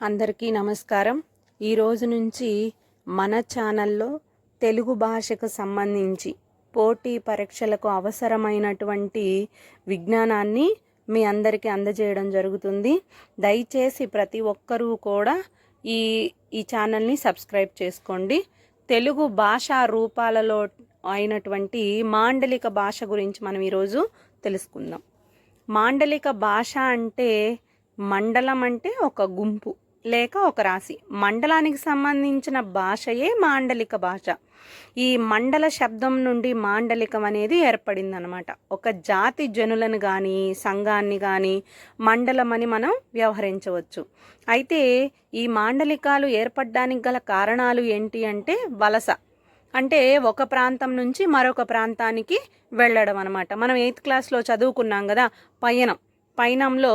అందరికీ నమస్కారం. ఈరోజు నుంచి మన ఛానల్లో తెలుగు భాషకు సంబంధించి పోటీ పరీక్షలకు అవసరమైనటువంటి విజ్ఞానాన్ని మీ అందరికీ అందజేయడం జరుగుతుంది. దయచేసి ప్రతి ఒక్కరూ కూడా ఈ ఈ ఛానల్ని సబ్స్క్రైబ్ చేసుకోండి. తెలుగు భాషా రూపాలలో అయినటువంటి మాండలిక భాష గురించి మనం ఈరోజు తెలుసుకుందాం. మాండలిక భాష అంటే మండలం అంటే ఒక గుంపు. లేక ఒక రాశి. మండలానికి సంబంధించిన భాషయే మాండలిక భాష. ఈ మండల శబ్దం నుండి మాండలికం అనేది ఏర్పడిందనమాట. ఒక జాతి జనులను కానీ సంఘాన్ని కానీ మండలం అని మనం వ్యవహరించవచ్చు. అయితే ఈ మాండలికాలు ఏర్పడడానికి గల కారణాలు ఏంటి అంటే వలస. అంటే ఒక ప్రాంతం నుంచి మరొక ప్రాంతానికి వెళ్ళడం అనమాట మనం ఎయిత్ క్లాస్లో చదువుకున్నాం కదా పయనం. పైనంలో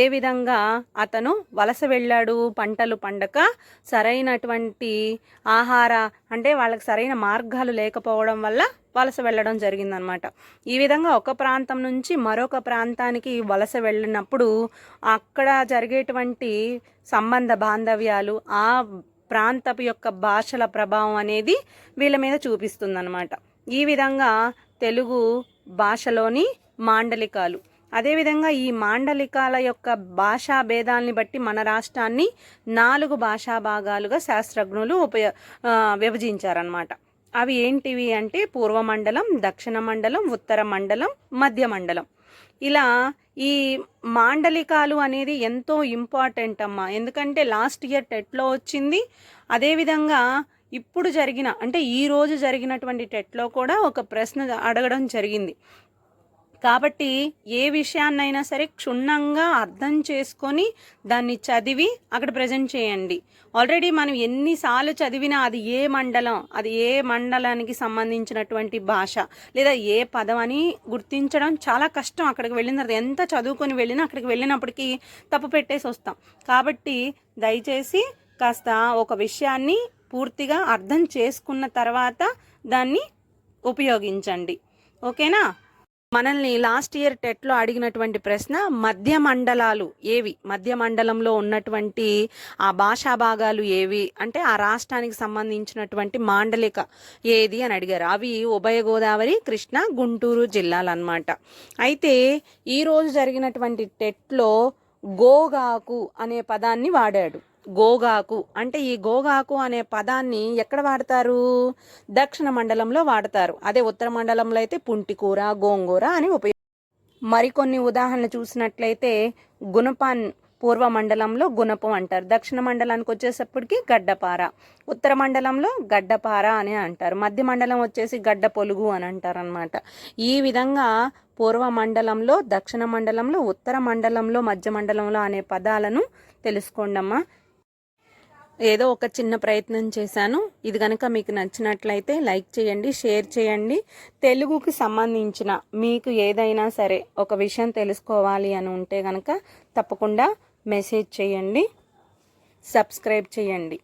ఏ విధంగా అతను వలస వెళ్ళాడు పంటలు పండక సరైనటువంటి ఆహార అంటే వాళ్ళకి సరైన మార్గాలు లేకపోవడం వల్ల వలస వెళ్ళడం జరిగిందనమాట. ఈ విధంగా ఒక ప్రాంతం నుంచి మరొక ప్రాంతానికి వలస వెళ్ళినప్పుడు అక్కడ జరిగేటువంటి సంబంధ బాంధవ్యాలు ఆ ప్రాంతపు యొక్క భాషల ప్రభావం అనేది వీళ్ళ మీద చూపిస్తుందన్నమాట ఈ విధంగా తెలుగు భాషలోని మాండలికాలు అదేవిధంగా ఈ మాండలికాల యొక్క భాషా భేదాల్ని బట్టి మన రాష్ట్రాన్ని నాలుగు భాషా భాగాలుగా శాస్త్రజ్ఞులు ఉపయ విభజించారనమాట అవి ఏంటివి అంటే పూర్వ మండలం దక్షిణ మండలం ఉత్తర మండలం మధ్య మండలం. ఇలా ఈ మాండలికాలు అనేది ఎంతో ఇంపార్టెంట్ అమ్మా. ఎందుకంటే లాస్ట్ ఇయర్ టెట్లో వచ్చింది. అదేవిధంగా ఇప్పుడు జరిగిన అంటే ఈ రోజు జరిగినటువంటి టెట్లో కూడా ఒక ప్రశ్న అడగడం జరిగింది. కాబట్టి ఏ విషయాన్నైనా సరే క్షుణ్ణంగా అర్థం చేసుకొని దాన్ని చదివి అక్కడ ప్రజెంట్ చేయండి. ఆల్రెడీ మనం ఎన్నిసార్లు చదివినా అది ఏ మండలం అది ఏ మండలానికి సంబంధించినటువంటి భాష లేదా ఏ పదం అని గుర్తించడం చాలా కష్టం అక్కడికి వెళ్ళిన తర్వాత. ఎంత చదువుకొని వెళ్ళినా అక్కడికి వెళ్ళినప్పటికీ తప్పు పెట్టేసి వస్తాం. కాబట్టి దయచేసి కాస్త ఒక విషయాన్ని పూర్తిగా అర్థం చేసుకున్న తర్వాత దాన్ని ఉపయోగించండి. ఓకేనా? మనల్ని లాస్ట్ ఇయర్ టెట్లో అడిగినటువంటి ప్రశ్న మధ్య మండలాలు ఏవి? మధ్య మండలంలో ఉన్నటువంటి ఆ భాషా భాగాలు ఏవి? అంటే ఆ రాష్ట్రానికి సంబంధించినటువంటి మాండలిక ఏది అని అడిగారు. అవి ఉభయ గోదావరి కృష్ణ గుంటూరు జిల్లాలు అనమాట అయితే ఈరోజు జరిగినటువంటి టెట్లో గోగాకు అనే పదాన్ని వాడాడు. గోగాకు. అంటే ఈ గోగాకు అనే పదాన్ని ఎక్కడ వాడతారు? దక్షిణ మండలంలో వాడతారు. అదే ఉత్తర మండలంలో అయితే పుంటికూర గోంగూర అని ఉపయోగ మరికొన్ని ఉదాహరణలు చూసినట్లయితే గుణపాన్ పూర్వ మండలంలో గుణపం అంటారు. దక్షిణ మండలానికి వచ్చేసప్పటికి గడ్డపార. ఉత్తర మండలంలో గడ్డపార అని అంటారు. మధ్య మండలం వచ్చేసి గడ్డ పొలుగు అని అంటారు అనమాట ఈ విధంగా పూర్వ మండలంలో దక్షిణ మండలంలో ఉత్తర మండలంలో మధ్య మండలంలో అనే పదాలను తెలుసుకోండమ్మా. ఏదో ఒక చిన్న ప్రయత్నం చేశాను. ఇది కనుక మీకు నచ్చినట్లయితే లైక్ చేయండి షేర్ చేయండి. తెలుగుకి సంబంధించిన మీకు ఏదైనా సరే ఒక విషయం తెలుసుకోవాలి అని ఉంటే కనుక తప్పకుండా మెసేజ్ చేయండి సబ్స్క్రైబ్ చేయండి.